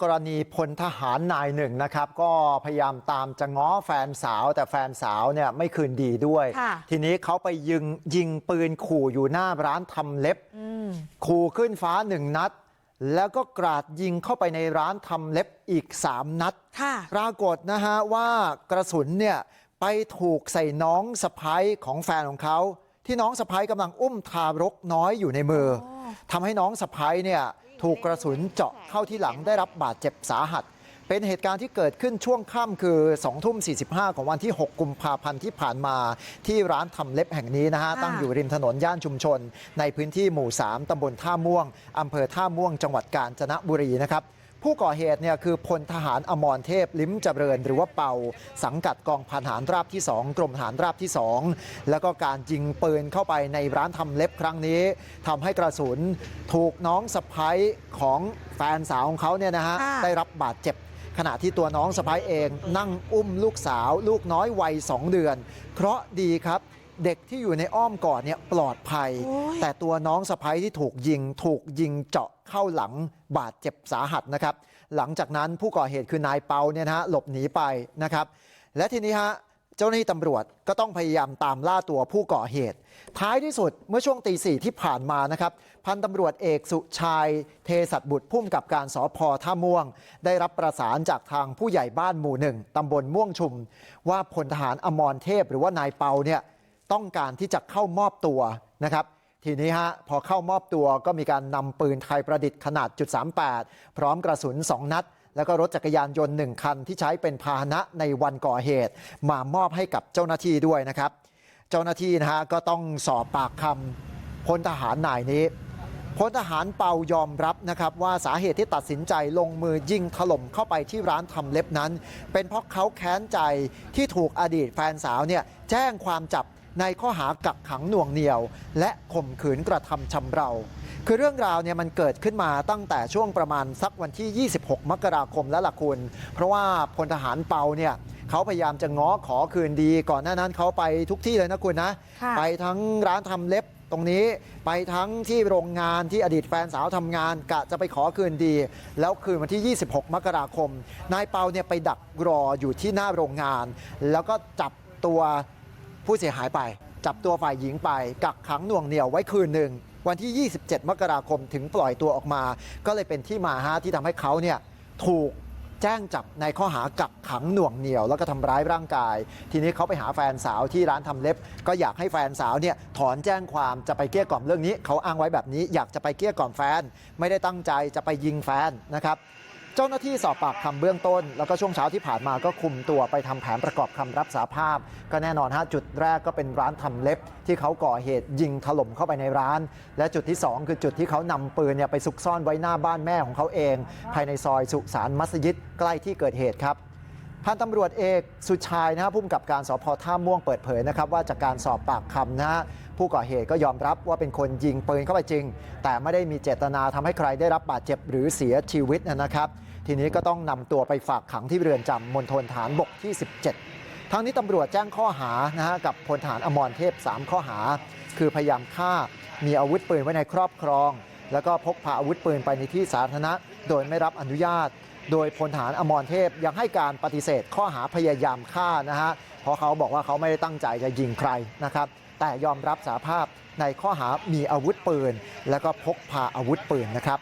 กรณีพลทหารนายหนึ่งนะครับก็พยายามตามจะง้อแฟนสาวแต่แฟนสาวเนี่ยไม่คืนดีด้วยค่ะทีนี้เขาไปยิงยิงปืนขู่อยู่หน้าร้านทำเล็บอืมขู่ขึ้นฟ้าหนึ่งนัด แล้วก็กราดยิงเข้าไปในร้านทำเล็บอีก3นัดค่ะปรากฏนะฮะว่ากระสุนเนี่ยไปถูกใส่น้องสะพ้ายของแฟนของเขา ที่น้องสะพ้ายกำลังอุ้มทารกน้อยอยู่ในมือทำให้น้องสะพ้ายเนี่ย ถูกกระสุนเจาะเข้าที่หลังได้รับบาดเจ็บสาหัสเป็นเหตุการณ์ที่เกิดขึ้นช่วงค่ำคือ2ทุ่ม45ของวันที่6กุมภาพันธ์ที่ผ่านมาที่ร้านทำเล็บแห่งนี้นะฮะค่ะตั้งอยู่ริมถนนย่านชุมชนในพื้นที่หมู่3ตำบลท่าม่วงอำเภอท่าม่วงจังหวัดกาญจนบุรีนะครับ ผู้ก่อเหตุเนี่ยคือพลทหารอมรเทพลิ้มเจริญหรือว่าเป่าสังกัดกองพันทหารราบที่2กรมทหารราบที่2แล้วก็การยิงปืนเข้าไปในร้านทำเล็บครั้งนี้ทำให้กระสุนถูกน้องสะพ้ยของแฟนสาวของเขาเนี่ยนะฮะค่ะได้รับบาดเจ็บขณะที่ตัวน้องสะพ้ยเองนั่งอุ้มลูกสาวลูกน้อยวัยสองเดือน เคราะห์ดีครับ เด็กที่อยู่ในอ้อมกอดเนี่ยปลอดภัยโอ้ยแต่ตัวน้องสะพ้ยที่ถูกยิงถูกยิงเจาะเข้าหลังบาดเจ็บสาหัสนะครับหลังจากนั้นผู้ก่อเหตุคือนายเปาเนี่ยนะฮะหลบหนีไปนะครับและทีนี้ฮะเจ้าหน้าที่ตำรวจก็ต้องพยายามตามล่าตัวผู้ก่อเหตุ ท้ายที่สุดเมื่อช่วงตีสี่ที่ผ่านมานะครับพันตำรวจเอกสุชัยเทสัตบุตรพุ่มกับการสพท่าม่วง ได้รับประสานจากทางผู้ใหญ่บ้านหมู่หนึ่งตำบลม่วงชุม ว่าพลทหารอมรเทพหรือว่านายเปาเนี่ย ต้องการที่จะเข้ามอบตัวนะครับทีนี้ฮะพอเข้ามอบตัวก็มีการนำปืนไทยประดิษฐ์ขนาดจุด38พร้อมกระสุน2นัดแล้วก็รถจักรยานยนต์1คันที่ใช้เป็นพาหนะในวันก่อเหตุมามอบให้กับเจ้าหน้าที่ด้วยนะครับ เจ้าหน้าที่นะฮะก็ต้องสอบปากคำพลทหารนายนี้พลทหารเปายอมรับนะครับว่าสาเหตุที่ตัดสินใจลงมือยิงถล่มเข้าไปที่ร้านทำเล็บนั้น เป็นเพราะเขาแค้นใจที่ถูกอดีตแฟนสาวเนี่ยแจ้งความจับ ในข้อหากักขังหน่วงเหนี่ยว และข่มขืนกระทำชำเราคือเรื่องราวเนี่ยมันเกิดขึ้นมาตั้งแต่ช่วงประมาณสักวันที่ 26 มกราคมแล้วล่ะคุณ เพราะว่าพลทหารเปาเนี่ยเขาพยายามจะง้อขอคืนดี ก่อนหน้านั้นเขาไปทุกที่เลยนะคุณนะค่ะไปทั้งร้านทำเล็บตรงนี้ไปทั้งที่โรงงานที่อดีตแฟนสาวทำงานกะจะไปขอคืนดี แล้วคืนวันที่ 26 มกราคม นายเปาเนี่ยไปดักรออยู่ที่หน้าโรงงาน แล้วก็จับตัว ผู้เสียหายไปจับตัวฝ่ายหญิงไปกักขังหน่วงเหนียวไว้คืนหนึ่งวันที่ 27 มกราคมถึงปล่อยตัวออกมา ก็เลยเป็นที่มาฮะที่ทำให้เขาเนี่ยถูกแจ้งจับในข้อหากักขังหน่วงเหนียว แล้วก็ทำร้ายร่างกาย ทีนี้เขาไปหาแฟนสาวที่ร้านทำเล็บ ก็อยากให้แฟนสาวเนี่ยถอนแจ้งความจะไปเกลี้ยกล่อมเรื่องนี้ เขาอ้างไว้แบบนี้อยากจะไปเกลี้ยกล่อมแฟน ไม่ได้ตั้งใจจะไปยิงแฟนนะครับ เจ้าหน้าที่สอบปากคำเบื้องต้นแล้วก็ช่วงเช้าที่ผ่านมาก็คุมตัวไปทำแผนประกอบคำรับสาภาพ ก็แน่นอนฮะจุดแรกก็เป็นร้านทำเล็บ ที่เขาก่อเหตุยิงถล่มเข้าไปในร้าน และจุดที่ 2 คือจุดที่เขานำปืนเนี่ยไปซุกซ่อนไว้หน้าบ้านแม่ของเขาเอง ภายในซอยสุสานมัสยิดใกล้ที่เกิดเหตุครับ พันตำรวจเอกสุชัยนะฮะผู้กับการสพท่าม่วงเปิดเผยนะครับว่าจากการสอบปากคำนะฮะผู้ก่อเหตุก็ยอมรับว่าเป็นคนยิงปืนเข้าไปจริง แต่ไม่ได้มีเจตนาทำให้ใครได้รับบาดเจ็บหรือเสียชีวิตนะครับ ทีนี้ก็ต้องนำตัวไปฝากขังที่เรือนจำมณฑลฐานบกที่ 17 ทั้งนี้ตำรวจแจ้งข้อหานะฮะกับพลฐานอมรเทพ 3 ข้อหา คือพยายามฆ่ามีอาวุธปืนไว้ในครอบครอง แล้วก็พกพาอาวุธปืนไปในที่สาธารณะโดยไม่รับอนุญาตโดยพลฐานอมรเทพยังให้การปฏิเสธข้อหาพยายามฆ่านะฮะเพราะเขาบอกว่าเขาไม่ได้ตั้งใจจะยิงใครนะครับแต่ยอมรับสาภาพในข้อหามีอาวุธปืนแล้วก็พกพาอาวุธปืนนะครับ